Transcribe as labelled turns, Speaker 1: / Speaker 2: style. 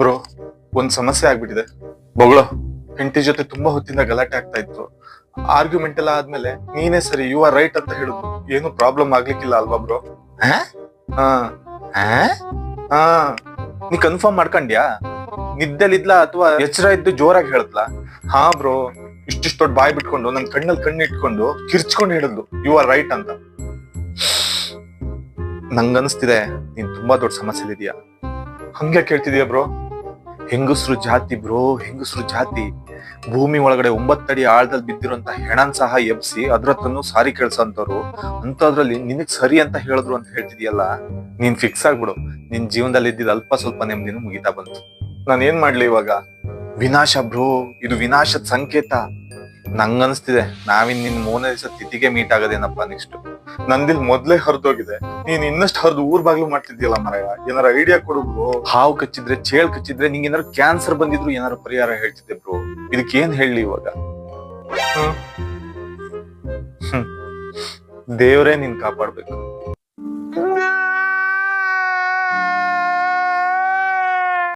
Speaker 1: Bro ಒಂದ್ ಸಮಸ್ಯೆ ಆಗ್ಬಿಟ್ಟಿದೆ. ಬೊಗಳೋ ಹೆಂಡತಿ ಜೊತೆ ತುಂಬಾ ಹೊತ್ತಿಂದ ಗಲಾಟೆ ಆಗ್ತಾ ಇತ್ತು. ಆರ್ಗ್ಯುಮೆಂಟ್ ಎಲ್ಲ ಆದ್ಮೇಲೆ ನೀನೇ ಸರಿ ಯು ಆರ್ ರೈಟ್ ಅಂತ ಹೇಳುದು. ಏನು ಪ್ರಾಬ್ಲಮ್ ಆಗ್ಲಿಕ್ಕಿಲ್ಲ ಅಲ್ವಾ ಬ್ರೋ? ನೀ ಕನ್ಫರ್ಮ್ ಮಾಡ್ಕೊಂಡ್ಯಾ? ನಿದ್ದೆಲಿದ್ಲಾ ಅಥವಾ ಎಚ್ಚರ ಇದ್ದು ಜೋರಾಗಿ ಹೇಳದ್ಲಾ ಹಾ ಬ್ರೋ ಇಷ್ಟಿಷ್ಟು ದೊಡ್ಡ ಬಾಯ್ ಬಿಟ್ಕೊಂಡು ನನ್ ಕಣ್ಣಲ್ಲಿ ಕಣ್ಣು ಇಟ್ಕೊಂಡು ಕಿರ್ಚ್ಕೊಂಡು ಹೇಳಿದ್ಲು ಯು ಆರ್ ರೈಟ್ ಅಂತ. ನಂಗನ್ಸ್ತಿದೆ ನೀನ್ ತುಂಬಾ ದೊಡ್ಡ ಸಮಸ್ಯೆ ಇದೆಯಾ ಹಂಗೆ ಕೇಳ್ತಿದೀಯ ಬ್ರೋ? ಹೆಂಗಸ್ರು ಜಾತಿ ಬ್ರೋ, ಹೆಂಗಸ್ರು ಜಾತಿ. ಭೂಮಿ ಒಳಗಡೆ ಒಂಬತ್ತಡಿ ಆಳದಲ್ಲಿ ಬಿದ್ದಿರೋಂತ ಹೆಣನ್ ಸಹ ಎಬ್ಸಿ ಅದ್ರತ್ತನ್ನು ಸಾರಿ ಕೇಳ್ಸಂತವ್ರು. ಅಂತದ್ರಲ್ಲಿ ನಿನಗ್ ಸರಿ ಅಂತ ಹೇಳಿದ್ರು ಅಂತ ಹೇಳ್ತಿದ್ಯಲ್ಲ? ನೀನ್ ಫಿಕ್ಸ್ ಆಗ್ಬಿಡು. ನಿನ್ ಜೀವನದಲ್ಲಿ ಇದ್ದಿದ್ ಅಲ್ಪ ಸ್ವಲ್ಪ ನೆಮ್ಮದಿನೂ ಮುಗಿತಾ ಬಂತು. ನಾನು ಏನ್ ಮಾಡ್ಲಿ ಇವಾಗ? ವಿನಾಶ ಬ್ರೋ, ಇದು ವಿನಾಶದ ಸಂಕೇತ. ನಂಗನ್ಸ್ತಿದೆ, ನಾವಿನ್ ನಿನ್ ಮೂರನೇ ದಿವಸ ತಿಥಿಗೆ ಮೀಟ್ ಆಗೋದೇನಪ್ಪ ನೆಕ್ಸ್ಟ್ ನಂದಿಲ್ ಮೊದ್ಲೇ ಹರಿದೋಗಿದೆ. ನೀನ್ ಇನ್ನಷ್ಟು ಹರಿದು ಊರ್ ಬಾಗ್ಲು ಮಾಡ್ತಿದ್ಯಲ್ಲ ಮರಯ ಏನಾರ ಐಡಿಯಾ ಕೊಡು ಬ್ರೋ ಹಾವು ಕಚ್ಚಿದ್ರೆ, ಚೇಳ್ ಕಚ್ಚಿದ್ರೆ ನಿಂಗೆ ಏನಾರು ಕ್ಯಾನ್ಸರ್ ಬಂದಿದ್ರು ಏನಾರು ಪರಿಹಾರ ಹೇಳ್ತಿದ್ದೆ ಬ್ರೋ ಇದಕ್ಕೆ ಏನ್ ಹೇಳಿ ಇವಾಗ. ದೇವ್ರೇ ನಿನ್ ಕಾಪಾಡ್ಬೇಕು.